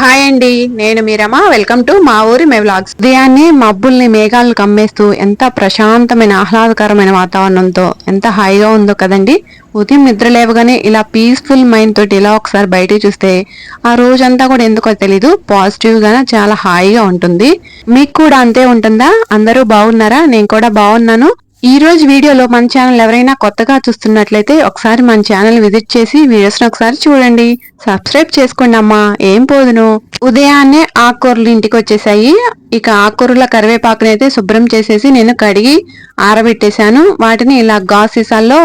Hi అండి. నేను మీరమ్మ welcome to మా ఊరి మే వ్లాగ్స్. ఉదయాన్నే మబ్బుల్ని మేఘాలను కమ్మేస్తూ ఎంత ప్రశాంతమైన ఆహ్లాదకరమైన వాతావరణంతో ఎంత హాయిగా ఉందో కదండి. ఉదయం నిద్ర లేవగానే ఇలా పీస్ఫుల్ మైండ్ తోటి ఇలా ఒకసారి బయటికి చూస్తే ఆ రోజంతా కూడా ఎందుకో తెలీదు. పాజిటివ్ గానే చాలా హాయిగా ఉంటుంది. మీకు కూడా అంతే ఉంటుందా? అందరూ బాగున్నారా? నేను కూడా బాగున్నాను. ఈ రోజు వీడియోలో మన ఛానల్ ఎవరైనా కొత్తగా చూస్తున్నట్లయితే ఒకసారి మన ఛానల్ విజిట్ చేసి వీడియోస్ని ఒకసారి చూడండి. సబ్స్క్రైబ్ చేసుకోండి అమ్మా. ఏం పోదును? ఉదయాన్నే ఆకుకూరలు ఇంటికి వచ్చేసాయి. ఇక ఆకుకూరల కరివేపాకునైతే శుభ్రం చేసేసి నేను కడిగి ఆరబెట్టేశాను. వాటిని ఇలా గాజు సీసాల్లో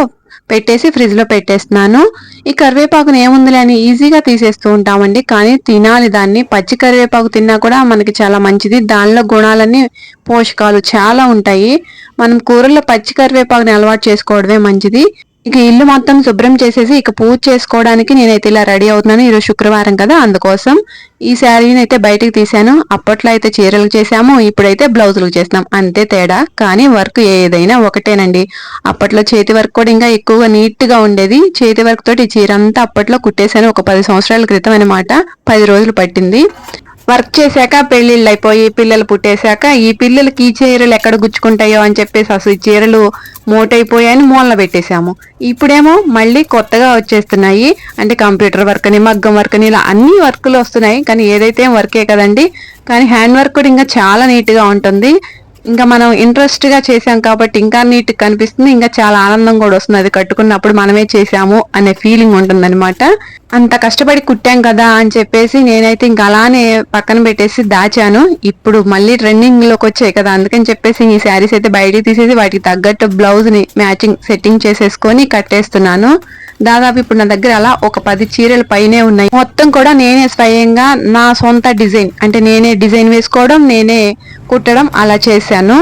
పెట్టేసి ఫ్రిడ్జ్లో పెట్టేస్తున్నాను. ఈ కరివేపాకుని ఏముందిలే అని ఈజీగా తీసేస్తూ ఉంటామండి. కానీ తినాలి దాన్ని. పచ్చి కరివేపాకు తిన్నా కూడా మనకి చాలా మంచిది. దానిలో గుణాలన్నీ పోషకాలు చాలా ఉంటాయి. మనం కూరల్లో పచ్చి కరివేపాకుని అలవాటు చేసుకోవడమే మంచిది. ఇక ఇల్లు మొత్తం శుభ్రం చేసేసి ఇక పూజ చేసుకోవడానికి నేనైతే ఇలా రెడీ అవుతున్నాను ఈరోజు శుక్రవారం కదా అందుకోసం ఈ శారీని అయితే బయటకు తీసాను అప్పట్లో అయితే చీరలు చేసాము ఇప్పుడైతే బ్లౌజులు చేసినాం అంతే తేడా. కానీ వర్క్ ఏదైనా ఒకటేనండి. అప్పట్లో చేతి వర్క్ కూడా ఇంకా ఎక్కువగా నీట్గా ఉండేది. చేతి వర్క్ తోటి ఈ చీర అంతా అప్పట్లో కుట్టేశాను. ఒక పది సంవత్సరాల క్రితం అనమాట పది రోజులు పట్టింది. వర్క్ చేశాక పెళ్ళిళ్ళు అయిపోయి పిల్లలు పుట్టేశాక ఈ పిల్లలకి ఈ చీరలు ఎక్కడ గుచ్చుకుంటాయో అని చెప్పేసి అసలు ఈ చీరలు మోటైపోయాయని మూలన పెట్టేశాము. ఇప్పుడేమో మళ్ళీ కొత్తగా వచ్చేస్తున్నాయి. అంటే కంప్యూటర్ వర్క్ అని మగ్గం వర్క్ అని ఇలా అన్ని వర్క్లు వస్తున్నాయి. కానీ ఏదైతే వర్కే కదండి. కానీ హ్యాండ్ వర్క్ కూడా ఇంకా చాలా నీట్గా ఉంటుంది. ఇంకా మనం ఇంట్రెస్ట్గా చేసాం కాబట్టి ఇంకా నీట్ కనిపిస్తుంది ఇంకా చాలా ఆనందం కూడా వస్తుంది. అది కట్టుకున్నప్పుడు మనమే చేసాము అనే ఫీలింగ్ ఉంటుందన్నమాట. అంత కష్టపడి కుట్టాం కదా అని చెప్పేసి నేనైతే ఇంకా అలానే పక్కన పెట్టేసి దాచాను. ఇప్పుడు మళ్ళీ ట్రెండింగ్లోకి వచ్చాయి కదా అందుకని చెప్పేసి ఈ శారీస్ అయితే బయటికి తీసేసి వాటికి తగ్గట్టు బ్లౌజ్ని మ్యాచింగ్ సెట్టింగ్ చేసేసుకొని కట్టేస్తున్నాను. దాదాపు ఇప్పుడు నా దగ్గర అలా ఒక పది చీరలు పైనే ఉన్నాయి. మొత్తం కూడా నేనే స్వయంగా నా సొంత డిజైన్ అంటే నేనే డిజైన్ వేసుకోవడం నేనే కుట్టడం అలా చేశాను.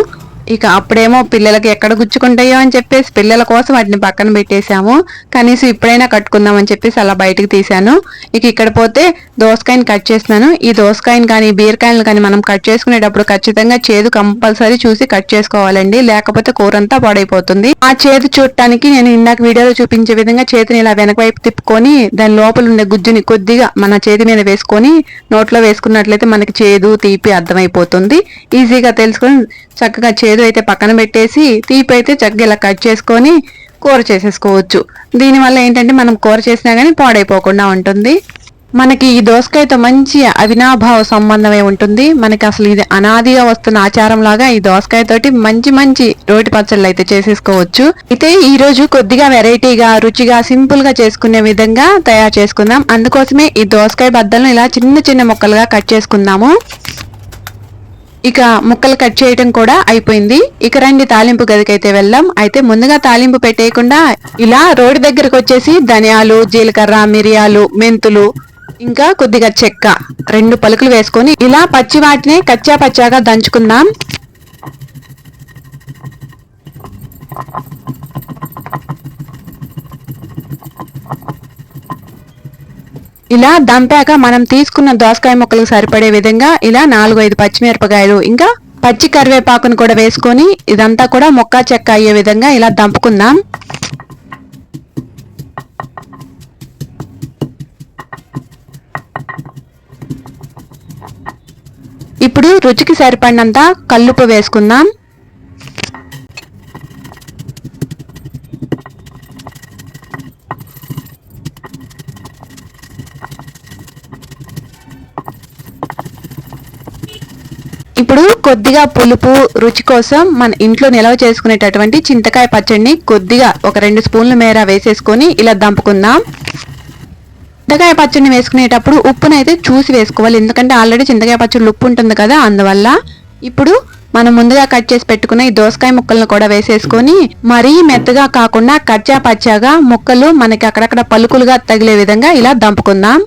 ఇక అప్పుడేమో పిల్లలకి ఎక్కడ గుచ్చుకుంటాయో అని చెప్పేసి పిల్లల కోసం వాటిని పక్కన పెట్టేశాము. కనీసం ఇప్పుడైనా కట్టుకుందాం అని చెప్పేసి అలా బయటకు తీశాను. ఇక ఇక్కడ పోతే దోసకాయని కట్ చేస్తున్నాను. ఈ దోసకాయని కానీ బీరకాయలు కానీ మనం కట్ చేసుకునేటప్పుడు ఖచ్చితంగా చేదు కంపల్సరీ చూసి కట్ చేసుకోవాలండి. లేకపోతే కూర అంతా పాడైపోతుంది. ఆ చేదు చూడటానికి నేను ఇందాక వీడియోలో చూపించే విధంగా చేతిని ఇలా వెనక వైపు తిప్పుకొని దాని లోపల ఉండే గుజ్జుని కొద్దిగా మన చేతి మీద వేసుకొని నోట్లో వేసుకున్నట్లయితే మనకి చేదు తీపి అర్థమైపోతుంది. ఈజీగా తెలుసుకొని చక్కగా చేదు అయితే పక్కన పెట్టేసి తీపి అయితే చక్కగా ఇలా కట్ చేసుకొని కూర చేసేసుకోవచ్చు. దీనివల్ల ఏంటంటే మనం కూర చేసినా కానీ పాడైపోకుండా ఉంటుంది. మనకి ఈ దోసకాయతో మంచి అవినాభావ సంబంధమే ఉంటుంది. మనకి అసలు ఇది అనాదిగా వస్తున్న ఆచారం లాగా ఈ దోసకాయతోటి మంచి మంచి రోటి పచ్చళ్ళు అయితే చేసేసుకోవచ్చు. అయితే ఈ రోజు కొద్దిగా వెరైటీగా రుచిగా సింపుల్గా చేసుకునే విధంగా తయారు చేసుకుందాం. అందుకోసమే ఈ దోసకాయ బద్దలను ఇలా చిన్న చిన్న ముక్కలుగా కట్ చేసుకుందాము. ఇక ముక్కలు కట్ చేయటం కూడా అయిపోయింది. ఇక రండి తాలింపు గదికైతే వెళ్దాం. అయితే ముందుగా తాలింపు పెట్టేయకుండా ఇలా రోడ్డు దగ్గరకు వచ్చేసి ధనియాలు జీలకర్ర మిరియాలు మెంతులు ఇంకా కొద్దిగా చెక్క రెండు పలుకులు వేసుకొని ఇలా పచ్చి వాటిని కచ్చా పచ్చాగా దంచుకుందాం. ఇలా దంపాక మనం తీసుకున్న దోసకాయ ముక్కలకు సరిపడే విధంగా ఇలా నాలుగు ఐదు పచ్చిమిరపకాయలు ఇంకా పచ్చి కరివేపాకును కూడా వేసుకొని ఇదంతా కూడా మొక్క చెక్క అయ్యే విధంగా ఇలా దంపుకుందాం. ఇప్పుడు రుచికి సరిపడినంత కల్లుపు వేసుకుందాం ఇప్పుడు కొద్దిగా పులుపు రుచి కోసం మన ఇంట్లో నిల్వ చేసుకునేటటువంటి చింతకాయ పచ్చడిని కొద్దిగా ఒక రెండు స్పూన్ల మేర వేసేసుకొని ఇలా దంపుకుందాం. చింతకాయ పచ్చడిని వేసుకునేటప్పుడు ఉప్పునైతే చూసి వేసుకోవాలి. ఎందుకంటే ఆల్రెడీ చింతకాయ పచ్చడి ఉప్పు ఉంటుంది కదా అందువల్ల ఇప్పుడు మనం ముందుగా కట్ చేసి పెట్టుకున్న ఈ దోసకాయ ముక్కలను కూడా వేసేసుకొని మరీ మెత్తగా కాకుండా కచ్చా పచ్చాగా ముక్కలు మనకి అక్కడక్కడ పలుకులుగా తగిలే విధంగా ఇలా దంపుకుందాం.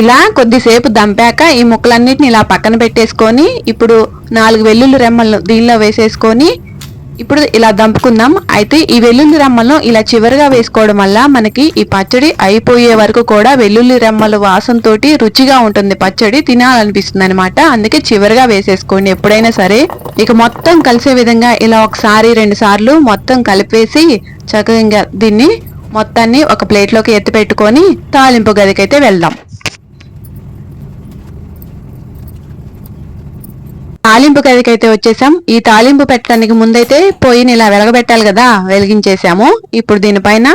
ఇలా కొద్దిసేపు దంపాక ఈ ముక్కలన్నిటిని ఇలా పక్కన పెట్టేసుకొని ఇప్పుడు నాలుగు వెల్లుల్లి రెమ్మలు దీనిలో వేసేసుకొని ఇప్పుడు ఇలా దంపుకుందాం. అయితే ఈ వెల్లుల్లి రెమ్మలను ఇలా చివరిగా వేసుకోవడం వల్ల మనకి ఈ పచ్చడి అయిపోయే వరకు కూడా వెల్లుల్లి రెమ్మల వాసనతోటి రుచిగా ఉంటుంది. పచ్చడి తినాలనిపిస్తుంది అనమాట అందుకే చివరిగా వేసేసుకోండి. ఎప్పుడైనా సరే ఇక మొత్తం కలిసే విధంగా ఇలా ఒకసారి రెండు సార్లు మొత్తం కలిపేసి చక్కగా దీన్ని మొత్తాన్ని ఒక ప్లేట్లోకి ఎత్తి పెట్టుకొని తాలింపు గదికైతే వెళ్దాం. తాలింపు గదికైతే వచ్చేసాం. ఈ తాలింపు పెట్టడానికి ముందైతే పొయ్యిని ఇలా వెలగబెట్టాలి కదా వెలిగించేసాము. ఇప్పుడు దీనిపైన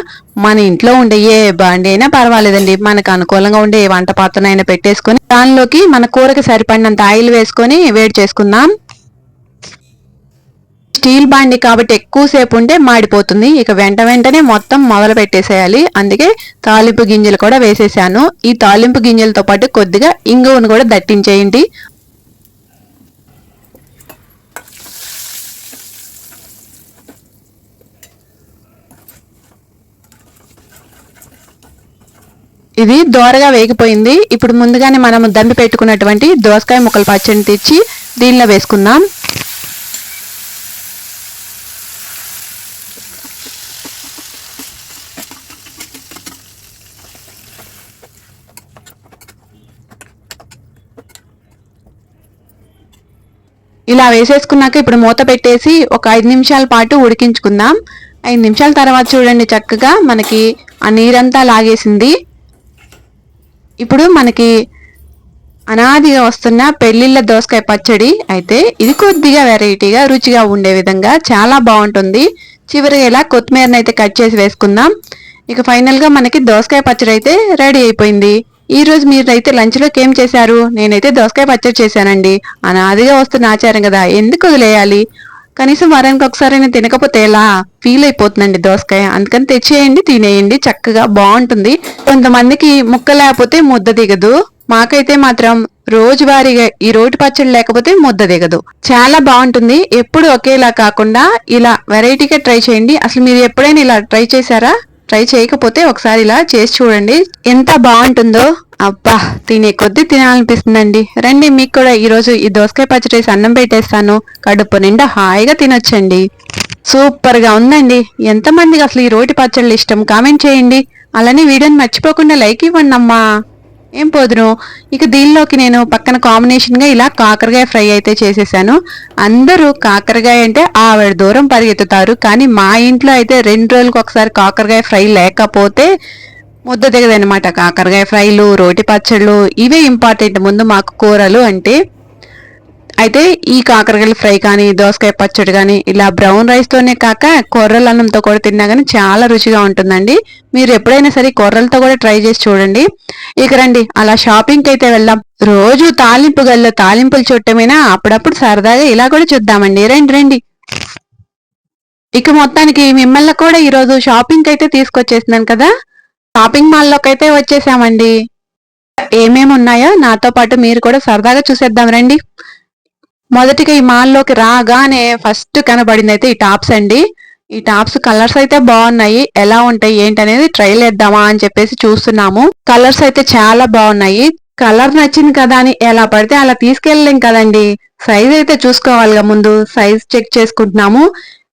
మన ఇంట్లో ఉండే ఏ బండి అయినా పర్వాలేదండి. మనకు అనుకూలంగా ఉండే ఏ వంట పాత్రనైనా పెట్టేసుకొని దానిలోకి మన కూరకి సరిపడినంత ఆయిల్ వేసుకొని వేడి చేసుకుందాం. స్టీల్ బాండి కాబట్టి ఎక్కువసేపు ఉంటే మాడిపోతుంది. ఇక వెంట వెంటనే మొత్తం మొదలు పెట్టేసేయాలి. అందుకే తాలింపు గింజలు కూడా వేసేసాను. ఈ తాలింపు గింజలతో పాటు కొద్దిగా ఇంగువను కూడా దట్టించేయండి. ఇది దోరగా వేగిపోయింది. ఇప్పుడు ముందుగానే మనం దంపి పెట్టుకున్నటువంటి దోసకాయ ముక్కలు పచ్చడిని తెచ్చి దీనిలో వేసుకుందాం. ఇలా వేసేసుకున్నాక ఇప్పుడు మూత పెట్టేసి ఒక ఐదు నిమిషాల పాటు ఉడికించుకుందాం. ఐదు నిమిషాల తర్వాత చూడండి చక్కగా మనకి ఆ నీరంతా లాగేసింది. ఇప్పుడు మనకి అనాదిగా వస్తున్న పెళ్ళిళ్ళ దోసకాయ పచ్చడి అయితే ఇది కొద్దిగా వెరైటీగా రుచిగా ఉండే విధంగా చాలా బాగుంటుంది. చివరిగా ఇలా కొత్తిమీరని అయితే కట్ చేసి వేసుకుందాం. ఇక ఫైనల్గా మనకి దోసకాయ పచ్చడి అయితే రెడీ అయిపోయింది. ఈ రోజు మీరు అయితే లంచ్లోకి ఏం చేశారు? నేనైతే దోసకాయ పచ్చడి చేశానండి. అనాదిగా వస్తున్న ఆచారం కదా ఎందుకు వదిలేయాలి? కనీసం వారానికి ఒకసారైనా తినకపోతే ఎలా? ఫీల్ అయిపోతుందండి దోసకాయ. అందుకని తెచ్చేయండి తినేయండి చక్కగా బాగుంటుంది. కొంతమందికి ముక్క లేకపోతే ముద్ద దిగదు. మాకైతే మాత్రం రోజువారీగా ఈ రోటి పచ్చడి లేకపోతే ముద్ద దిగదు. చాలా బాగుంటుంది. ఎప్పుడు ఒకేలా కాకుండా ఇలా వెరైటీగా ట్రై చేయండి. అసలు మీరు ఎప్పుడైనా ఇలా ట్రై చేశారా? ట్రై చేయకపోతే ఒకసారి ఇలా చేసి చూడండి. ఎంత బాగుంటుందో. అబ్బా తినే కొద్ది తినాలనిపిస్తుందండి. రండి మీకు కూడా ఈరోజు ఈ దోసకాయ పచ్చడి అన్నం పెట్టేస్తాను. కడుపు నిండా హాయిగా తినొచ్చండి. సూపర్గా ఉందండి. ఎంతమందికి అసలు ఈ రోటి పచ్చళ్ళు ఇష్టం? కామెంట్ చేయండి. అలానే వీడియోని మర్చిపోకుండా లైక్ ఇవ్వండి అమ్మా. ఏం పోదును ఇక దీనిలోకి నేను పక్కన కాంబినేషన్గా ఇలా కాకరకాయ ఫ్రై అయితే చేసేసాను. అందరూ కాకరకాయ అంటే ఆవిడ దూరం పరిగెత్తుతారు. కానీ మా ఇంట్లో అయితే రెండు రోజులకు ఒకసారి కాకరకాయ ఫ్రై లేకపోతే ముద్ద దిగదనమాట కాకరకాయ ఫ్రైలు రోటి పచ్చళ్ళు ఇవే ఇంపార్టెంట్ ముందు మాకు కూరలు అంటే అయితే ఈ కాకరకాయల ఫ్రై కానీ దోసకాయ పచ్చడి కానీ ఇలా బ్రౌన్ రైస్తోనే కాక కొర్రల అన్నంతో కూడా తిన్నా కానీ చాలా రుచిగా ఉంటుందండి. మీరు ఎప్పుడైనా సరే కొర్రలతో కూడా ట్రై చేసి చూడండి. ఇక రండి అలా షాపింగ్కి అయితే వెళ్దాం. రోజు తాలింపు గల్లో తాలింపులు చుట్టమైనా? అప్పుడప్పుడు సరదాగా ఇలా కూడా చూద్దామండి. రండి రండి. ఇక మొత్తానికి మిమ్మల్ని కూడా ఈరోజు షాపింగ్ అయితే తీసుకొచ్చేసినాను కదా. షాపింగ్ మాల్లోకి అయితే వచ్చేసామండి. ఏమేమి ఉన్నాయో నాతో పాటు మీరు కూడా సరదాగా చూసేద్దాం రండి. మొదటిగా ఈ మాల్లోకి రాగానే ఫస్ట్ కనబడింది అయితే ఈ టాప్స్ అండి. ఈ టాప్స్ కలర్స్ అయితే బాగున్నాయి. ఎలా ఉంటాయి ఏంటి అనేది ట్రైల్ వేద్దామా అని చెప్పేసి చూస్తున్నాము. కలర్స్ అయితే చాలా బాగున్నాయి. కలర్ నచ్చింది కదా అని ఎలా పడితే అలా తీసుకెళ్ళలేం కదండి. సైజ్ అయితే చూసుకోవాలిగా ముందు. సైజ్ చెక్ చేసుకుంటున్నాము.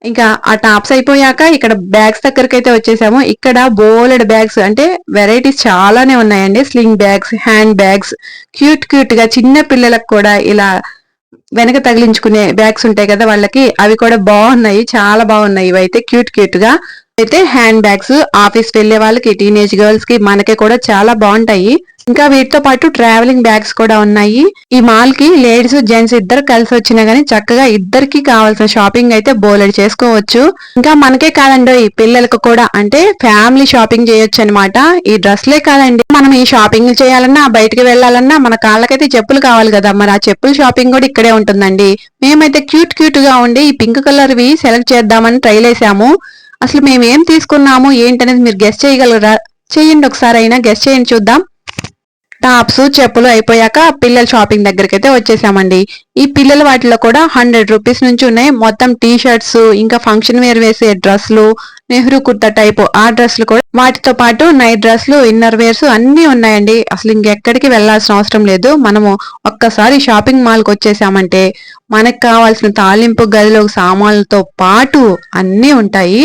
ఇంకా ఆ టాప్స్ అయిపోయాక ఇక్కడ బ్యాగ్స్ దగ్గరికి అయితే వచ్చేసాము. ఇక్కడ బోలెడ్ బ్యాగ్స్ అంటే వెరైటీస్ చాలానే ఉన్నాయండి. Sling bags hand bags cute క్యూట్గా చిన్న పిల్లలకు కూడా ఇలా వెనక తగిలించుకునే బ్యాగ్స్ ఉంటాయి కదా వాళ్ళకి అవి కూడా బాగున్నాయి చాలా బాగున్నాయి. ఇవైతే క్యూట్ క్యూట్గా అయితే హ్యాండ్ బ్యాగ్స్ ఆఫీస్ వెళ్ళే వాళ్ళకి టీనేజ్ గర్ల్స్కి మనకి కూడా చాలా బాగుంటాయి. ఇంకా వీటితో పాటు ట్రావెలింగ్ బ్యాగ్స్ కూడా ఉన్నాయి. ఈ మాల్కి లేడీస్ జెంట్స్ ఇద్దరు కలిసి వచ్చినా గానీ చక్కగా ఇద్దరికి కావాల్సిన షాపింగ్ అయితే బోలెడ్ చేసుకోవచ్చు. ఇంకా మనకే కాదండి పిల్లలకు కూడా అంటే ఫ్యామిలీ షాపింగ్ చేయొచ్చు అనమాట ఈ డ్రెస్లే కాదండి. మనం ఈ షాపింగ్ చేయాలన్నా బయటికి వెళ్ళాలన్నా మన కాళ్ళకైతే చెప్పులు కావాలి కదా. మరి ఆ చెప్పుల షాపింగ్ కూడా ఇక్కడే ఉంటుందండి. మేమైతే క్యూట్ క్యూట్గా ఉండి ఈ పింక్ కలర్ వి సెలెక్ట్ చేద్దామని ట్రైల్ వేసాము అసలు మేము ఏం తీసుకున్నాము ఏంటనేది మీరు గెస్ట్ చేయగలరా? చేయండి ఒకసారి అయినా గెస్ట్ చేయండి చూద్దాం. టాప్స్ చెప్పులు అయిపోయాక పిల్లల షాపింగ్ దగ్గరికి అయితే వచ్చేసామండి. ఈ పిల్లల వాటిలో కూడా హండ్రెడ్ రూపీస్ నుంచి ఉన్నాయి. మొత్తం టీ షర్ట్స్ ఇంకా ఫంక్షన్ వేర్ వేసే డ్రెస్లు నెహ్రూ కుర్తా టైప్ ఆ డ్రెస్లు కూడా. వాటితో పాటు నైట్ డ్రెస్లు ఇన్నర్ వేర్స్ అన్ని ఉన్నాయండి. అసలు ఇంకెక్కడికి వెళ్ళాల్సిన అవసరం లేదు. మనము ఒక్కసారి షాపింగ్ మాల్కి వచ్చేసామంటే మనకు కావాల్సిన తాలింపు గదిలో సామాన్లతో పాటు అన్నీ ఉంటాయి.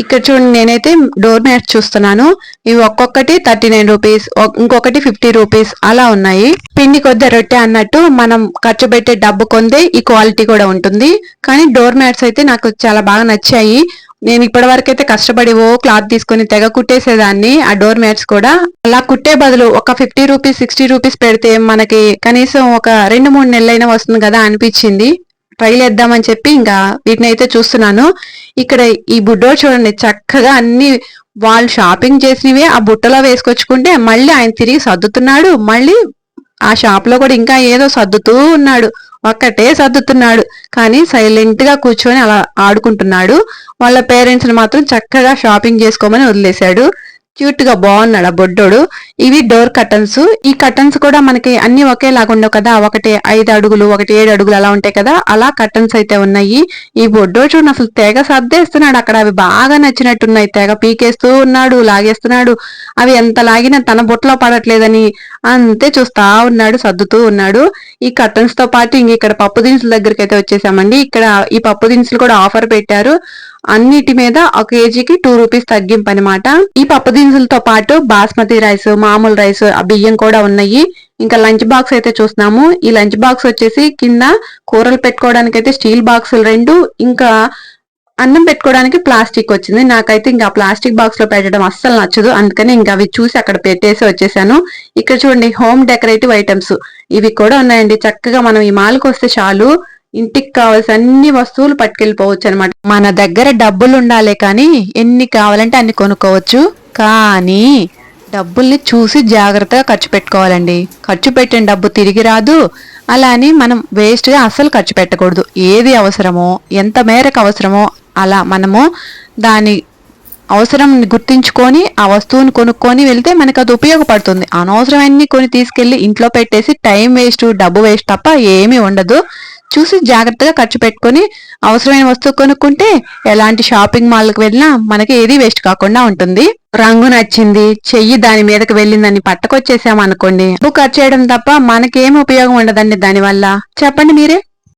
ఇక్కడ చూడండి నేనైతే డోర్ మ్యాట్ చూస్తున్నాను. ఇవి ఒక్కొక్కటి థర్టీ నైన్ రూపీస్ ఇంకొకటి ఫిఫ్టీ రూపీస్ అలా ఉన్నాయి. పిండి కొద్ది రొట్టె అన్నట్టు మనం ఖర్చు పెట్టే డబ్బు కొందే ఈ క్వాలిటీ కూడా ఉంటుంది. కానీ డోర్ మ్యాట్స్ అయితే నాకు చాలా బాగా నచ్చాయి. నేను ఇప్పటి వరకు అయితే కష్టపడి ఓ క్లాత్ తీసుకుని తెగ కుట్టేసేదాన్ని ఆ డోర్ మ్యాట్స్ కూడా. అలా కుట్టే బదులు ఒక ఫిఫ్టీ రూపీస్ సిక్స్టీ రూపీస్ పెడితే మనకి కనీసం ఒక రెండు మూడు నెలలైనా వస్తుంది కదా అనిపించింది. వేద్దామని చెప్పి ఇంకా వీటిని అయితే చూస్తున్నాను. ఇక్కడ ఈ బుడ్డో చూడండి చక్కగా అన్ని వాళ్ళు షాపింగ్ చేసినవే ఆ బుట్టలో వేసుకొచ్చుకుంటే మళ్ళీ ఆయన తిరిగి సర్దుతున్నాడు. మళ్ళీ ఆ షాప్లో కూడా ఇంకా ఏదో సర్దుతూ ఉన్నాడు. ఒక్కటే సర్దుతున్నాడు. కానీ సైలెంట్గా కూర్చొని అలా ఆడుకుంటున్నాడు. వాళ్ళ పేరెంట్స్ మాత్రం చక్కగా షాపింగ్ చేసుకోమని వదిలేశాడు. క్యూట్గా బాగున్నాడు ఆ బొడ్డోడు. ఇవి డోర్ కటన్స్ ఈ కటన్స్ కూడా మనకి అన్ని ఒకేలాగా ఉండవు కదా. ఒకటి ఐదు అడుగులు ఒకటి ఏడు అడుగులు అలా ఉంటాయి కదా. అలా కటన్స్ అయితే ఉన్నాయి. ఈ బొడ్డోడు చూడండి అసలు తెగ సర్దేస్తున్నాడు. అక్కడ అవి బాగా నచ్చినట్టున్నాయి. తెగ పీకేస్తూ ఉన్నాడు లాగేస్తున్నాడు. అవి ఎంత లాగినా తన బొట్లో పడట్లేదని అంతే చూస్తా ఉన్నాడు సర్దుతూ ఉన్నాడు. ఈ కర్టన్స్తో పాటు ఇంక ఇక్కడ పప్పు దినుసుల దగ్గరికి అయితే వచ్చేసామండి. ఇక్కడ ఈ పప్పు దినుసులు కూడా ఆఫర్ పెట్టారు. అన్నిటి మీద ఒక కేజీకి టూ రూపీస్ తగ్గింపు అనమాట ఈ పప్పు దినుసులతో పాటు బాస్మతి రైస్ మామూలు రైస్ ఆ బియ్యం కూడా ఉన్నాయి. ఇంకా లంచ్ బాక్స్ అయితే చూస్తున్నాము. ఈ లంచ్ బాక్స్ వచ్చేసి కింద కూరలు పెట్టుకోవడానికి అయితే స్టీల్ బాక్సులు రెండు. ఇంకా అన్నం పెట్టుకోవడానికి ప్లాస్టిక్ వచ్చింది. నాకైతే ఇంకా ప్లాస్టిక్ బాక్స్లో పెట్టడం అస్సలు నచ్చదు. అందుకని ఇంకా అవి చూసి అక్కడ పెట్టేసి వచ్చేసాను. ఇక్కడ చూడండి హోమ్ డెకరేటివ్ ఐటమ్స్ ఇవి కూడా ఉన్నాయండి. చక్కగా మనం ఈ మాల్కి వస్తే చాలు. ఇంటికి కావాల్సిన అన్ని వస్తువులు పట్టుకెళ్ళిపోవచ్చు అనమాట మన దగ్గర డబ్బులు ఉండాలి కానీ ఎన్ని కావాలంటే అన్ని కొనుక్కోవచ్చు. కానీ డబ్బుల్ని చూసి జాగ్రత్తగా ఖర్చు పెట్టుకోవాలండి. ఖర్చు పెట్టిన డబ్బు తిరిగి రాదు. అలా అని మనం వేస్ట్గా అస్సలు ఖర్చు పెట్టకూడదు. ఏది అవసరమో ఎంత మేరకు అవసరమో అలా మనము దాని అవసరం గుర్తించుకొని ఆ వస్తువుని కొనుక్కొని వెళ్తే మనకు అది ఉపయోగపడుతుంది. అనవసరమన్నీ కొని తీసుకెళ్ళి ఇంట్లో పెట్టేసి టైం వేస్ట్ డబ్బు వేస్ట్ తప్ప ఏమీ ఉండదు. చూసి జాగ్రత్తగా ఖర్చు పెట్టుకొని అవసరమైన వస్తువు కొనుక్కుంటే ఎలాంటి షాపింగ్ మాల్కి వెళ్ళినా మనకి ఏది వేస్ట్ కాకుండా ఉంటుంది. రంగు నచ్చింది చెయ్యి దాని మీదకి వెళ్ళిందని పట్టకొచ్చేసాం అనుకోండి డబ్బు ఖర్చు చేయడం తప్ప మనకేం ఉపయోగం ఉండదండి దానివల్ల. చెప్పండి మీరే.